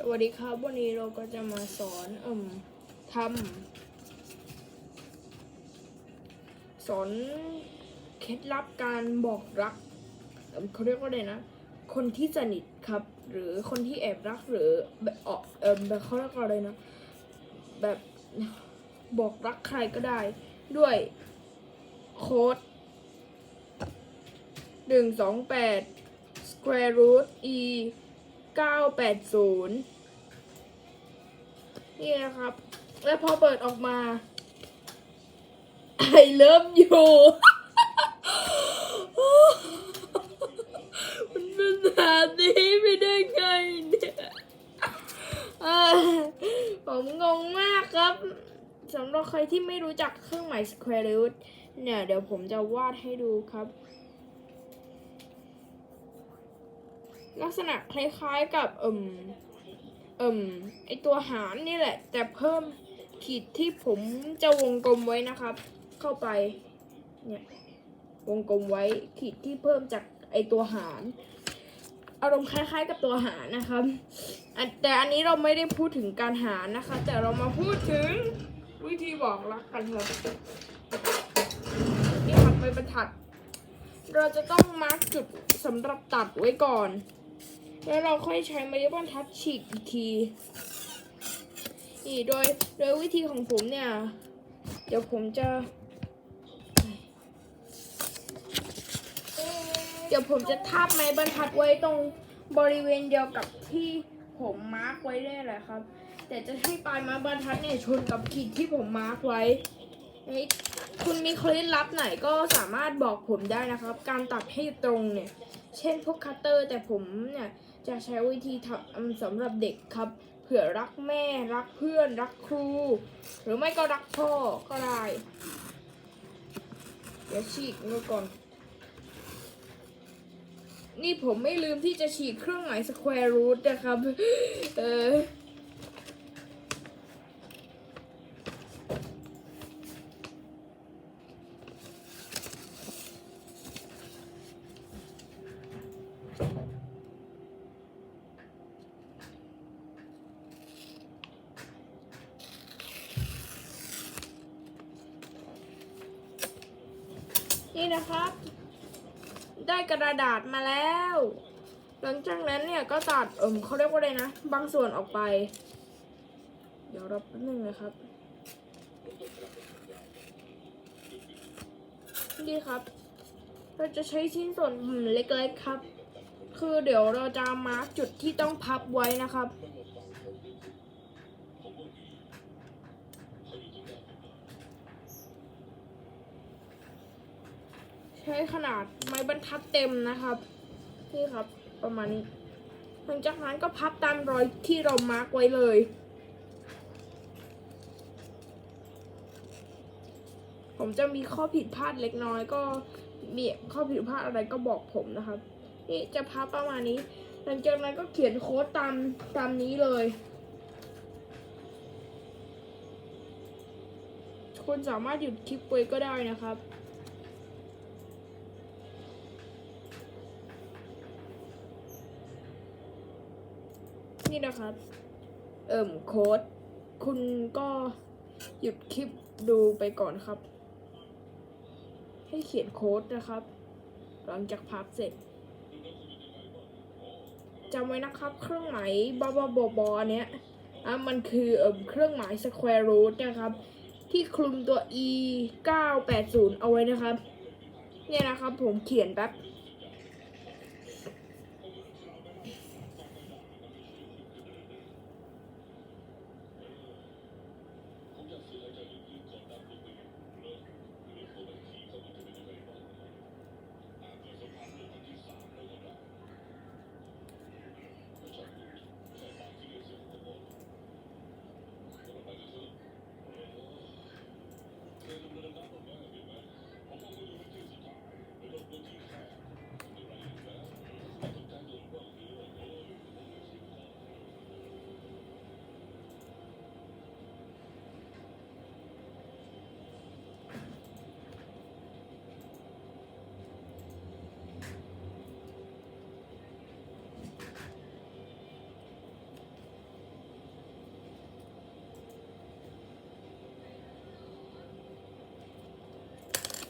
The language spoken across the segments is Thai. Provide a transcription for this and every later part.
สวัสดีครับ วันนี้เราก็จะมาสอนเอ่มทำสอนเคล็ดลับการบอกรักเขาเรียกว่าอะไรนะ คนที่สนิทครับ หรือคนที่แอบรักหรือแบบออกเอ่มแบบเขาเรียกว่าอะไรนะ แบบบอกรักใครก็ได้ ด้วยโค้ดหนึ่งสองแปด square root e 980นี่นะครับ แล้วพอเปิดออกมา I love you มันเป็นแบบนี้ไม่ได้ไงเนี่ยเอ้ยผมงงมากครับสำหรับใครที่ไม่รู้จักเครื่องหมาย square root เนี่ย เดี๋ยวผมจะวาดให้ดูครับ ลักษณะคล้ายๆกับเอิ่มเอิ่มไอตัวหารนี่แหละ แต่เพิ่มขีดที่ผมจะวงกลมไว้นะครับ เข้าไปเนี่ยวงกลมไว้ขีดที่เพิ่มจากไอตัวหารอารมณ์คล้ายๆกับตัวหารนะครับ แต่อันนี้เราไม่ได้พูดถึงการหารนะคะ แต่เรามาพูดถึงวิธีบอกรักกันครับนี่ครับไปบรรทัด เราจะต้องมาร์กจุดสำหรับตัดไว้ก่อน แล้วเราค่อยใช้ไม้บรรทัดฉีกอีกทีนี่โดยโดยวิธีของผมเนี่ย เดี๋ยวผมจะ เดี๋ยวผมจะทาบไม้บรรทัดไว้ตรงบริเวณเดียวกับที่ผมมาร์กไว้ได้แหละครับ แต่จะให้ปลายไม้บรรทัดเนี่ยชนกับขีดที่ผมมาร์กไว้คุณมีเคล็ดลับไหนก็สามารถบอกผมได้นะครับ การตัดให้ตรงเนี่ย เช่นพวกคัตเตอร์ แต่ผมเนี่ยจะใช้วิธีทำสำหรับเด็กครับ เผื่อรักแม่รักเพื่อนรักครู หรือไม่ก็รักพ่อก็ได้ เดี๋ยวฉีกมือก่อน นี่ผมไม่ลืมที่จะฉีกเครื่องหมายสแควร์รูทนะครับ เออ นี่นะครับ ได้กระดาษมาแล้ว หลังจากนั้นเนี่ยก็ตัดเอิมเขาเรียกว่าอะไรนะ บางส่วนออกไป เดี๋ยวรอแป๊บนึงนะครับนี่ครับ เราจะใช้ชิ้นส่วนเล็กๆครับ คือเดี๋ยวเราจะมาร์กจุดที่ต้องพับไว้นะครับ ใช้ขนาดไม้บรรทัดเต็มนะครับนี่ครับประมาณนี้หลังจากนั้นก็พับตามรอยที่เรามาร์กไว้เลยผมจะมีข้อผิดพลาดเล็กน้อยก็มีข้อผิดพลาดอะไรก็บอกผมนะครับ นี่จะพับประมาณนี้ หลังจากนั้นก็เขียนโค้ดตามตามนี้เลย คุณสามารถหยุดคลิปไว้ก็ได้นะครับ นี่นะครับ เอิ่มโค้ดคุณก็หยุดคลิปดูไปก่อนครับ ให้เขียนโค้ดนะครับ หลังจากพับเสร็จจำไว้นะครับ เครื่องหมายบอบอบอบอเนี้ยอะมันคือเอิ่มเครื่องหมาย square root นะครับ ที่คลุมตัว e 980เอาไว้นะครับ เนี่ยนะครับผมเขียนแป๊บ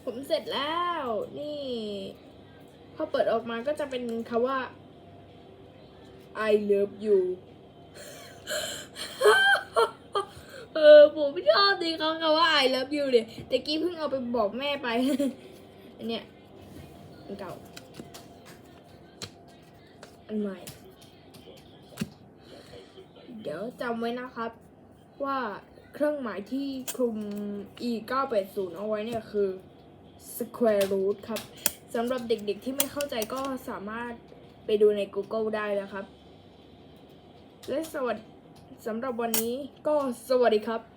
ผมเสร็จแล้ว นี่ พอเปิดออกมาก็จะเป็นคำว่า I love you เออผมชอบดีเขาคำว่า I love you เนี่ยแต่กี้เพิ่งเอาไปบอกแม่ไป อันเนี้ยอันเก่า อันใหม่ เดี๋ยวจำไว้นะครับ ว่าเครื่องหมายที่คลุม e 9 8 0เอาไว้เนี่ยคือ square root ครับสำหรับเด็กๆที่ไม่เข้าใจก็สามารถไปดูใน Google ได้นะครับ และสวัสดีสำหรับวันนี้ก็สวัสดีครับ